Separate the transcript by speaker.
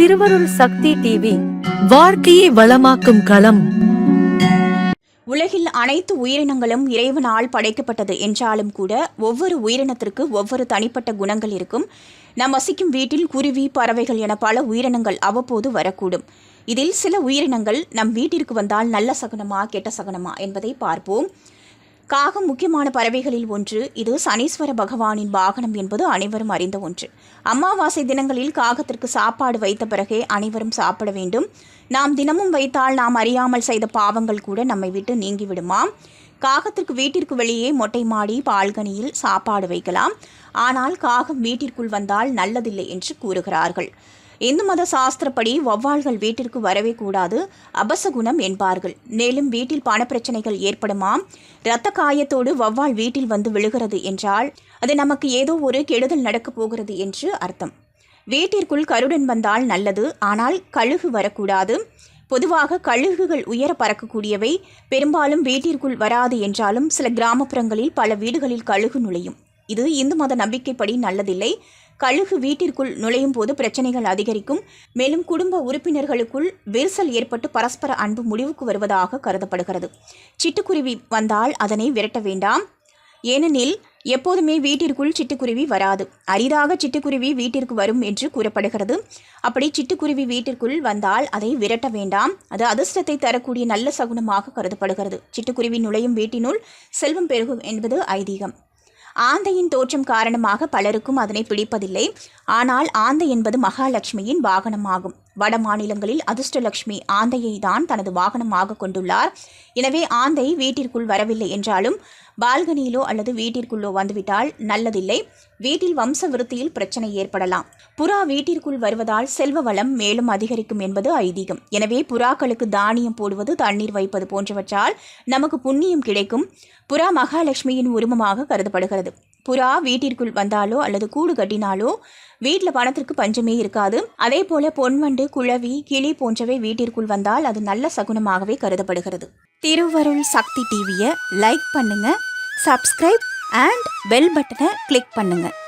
Speaker 1: திருவருள் சக்தி டிவி வாழ்க்கையை வளமாக்கும் களம்.
Speaker 2: உலகில் அனைத்து உயிரினங்களும் இறைவனால் படைக்கப்பட்டது என்றாலும் கூட ஒவ்வொரு உயிரினத்திற்கு ஒவ்வொரு தனிப்பட்ட குணங்கள் இருக்கும். நாம் வசிக்கும் வீட்டில் குருவி பறவைகள் என பல உயிரினங்கள் அவ்வப்போது வரக்கூடும். இதில் சில உயிரினங்கள் நம் வீட்டிற்கு வந்தால் நல்ல சகுனமா கெட்ட சகுனமா என்பதை பார்ப்போம். காகம் முக்கியமான பறவைகளில் ஒன்று இது சனீஸ்வர பகவானின் வாகனம் என்பது அனைவரும் அறிந்த ஒன்று. அமாவாசை தினங்களில் காகத்திற்கு சாப்பாடு வைத்த பிறகே அனைவரும் சாப்பிட வேண்டும். நாம் தினமும் வைத்தால் நாம் அறியாமல் செய்த பாவங்கள் கூட நம்மை விட்டு நீங்கிவிடுமாம் காகத்திற்கு வீட்டிற்கு வெளியே மொட்டை மாடி பால்கனியில் சாப்பாடு வைக்கலாம். ஆனால் காகம் வீட்டிற்குள் வந்தால் நல்லதில்லை என்று கூறுகிறார்கள். இந்து மத சாஸ்திரப்படி வௌவால்கள் வீட்டிற்கு வரவே கூடாது அபசகுணம் என்பார்கள். மேலும் வீட்டில் பணப்பிரச்சனைகள் ஏற்படுமாம். இரத்த காயத்தோடு வௌவால் வீட்டில் வந்து விழுகிறது என்றால் அது நமக்கு ஏதோ ஒரு கெடுதல் நடக்கப் போகிறது என்று அர்த்தம். வீட்டிற்குள் கருடன் வந்தால் நல்லது ஆனால் கழுகு வரக்கூடாது. பொதுவாக கழுகுகள் உயர பறக்கக்கூடியவை பெரும்பாலும் வீட்டிற்குள் வராது என்றாலும் சில கிராமப்புறங்களில் பல வீடுகளில் கழுகு நுழையும். இது இந்து மத நம்பிக்கைப்படி நல்லதில்லை. கழுகு வீட்டிற்குள் நுழையும் போது பிரச்சனைகள் அதிகரிக்கும். மேலும் குடும்ப உறுப்பினர்களுக்குள் விரிசல் ஏற்பட்டு பரஸ்பர அன்பு முடிவுக்கு வருவதாக கருதப்படுகிறது. சிட்டுக்குருவி வந்தால் அதனை விரட்ட வேண்டாம். ஏனெனில் எப்போதுமே வீட்டிற்குள் சிட்டுக்குருவி வராது. அரிதாக சிட்டுக்குருவி வீட்டிற்கு வரும் என்று கூறப்படுகிறது. அப்படி சிட்டுக்குருவி வீட்டிற்குள் வந்தால் அதை விரட்ட வேண்டாம். அது அதிர்ஷ்டத்தை தரக்கூடிய நல்ல சகுனமாக கருதப்படுகிறது. சிட்டுக்குருவி நுழையும் வீட்டினுள் செல்வம் பெருகும் என்பது ஐதீகம். ஆந்தையின் தோற்றம் காரணமாக பலருக்கும் அதனை பிடிப்பதில்லை. ஆனால் ஆந்தை என்பது மகாலட்சுமியின் வாகனமாகும். வட மாநிலங்களில் அதிர்ஷ்டலட்சுமி ஆந்தையை தான் தனது வாகனமாக கொண்டுள்ளார். எனவே ஆந்தை வீட்டிற்குள் வரவில்லை என்றாலும் பால்கனியிலோ அல்லது வீட்டிற்குள்ளோ வந்துவிட்டால் நல்லதில்லை. வீட்டில் வம்ச விருத்தியில் பிரச்சனை ஏற்படலாம். புறா வீட்டிற்குள் வருவதால் செல்வ வளம் மேலும் அதிகரிக்கும் என்பது ஐதீகம். எனவே புறாக்களுக்கு தானியம் போடுவது தண்ணீர் வைப்பது போன்றவற்றால் நமக்கு புண்ணியம் கிடைக்கும். புறா மகாலட்சுமியின் உருவமாக கருதப்படுகிறது. புறா வீட்டிற்குள் வந்தாலோ அல்லது கூடு கட்டினாலோ வீட்டில் பணத்திற்கு பஞ்சமே இருக்காது. அதே போல பொன்வண்டு குழவி கிளி போன்றவை வீட்டிற்குள் வந்தால் அது நல்ல சகுனமாகவே கருதப்படுகிறது. திருவருள் சக்தி டிவியை லைக் பண்ணுங்க சப்ஸ்கிரைப் அண்ட் பெல் பட்டனை கிளிக் பண்ணுங்க.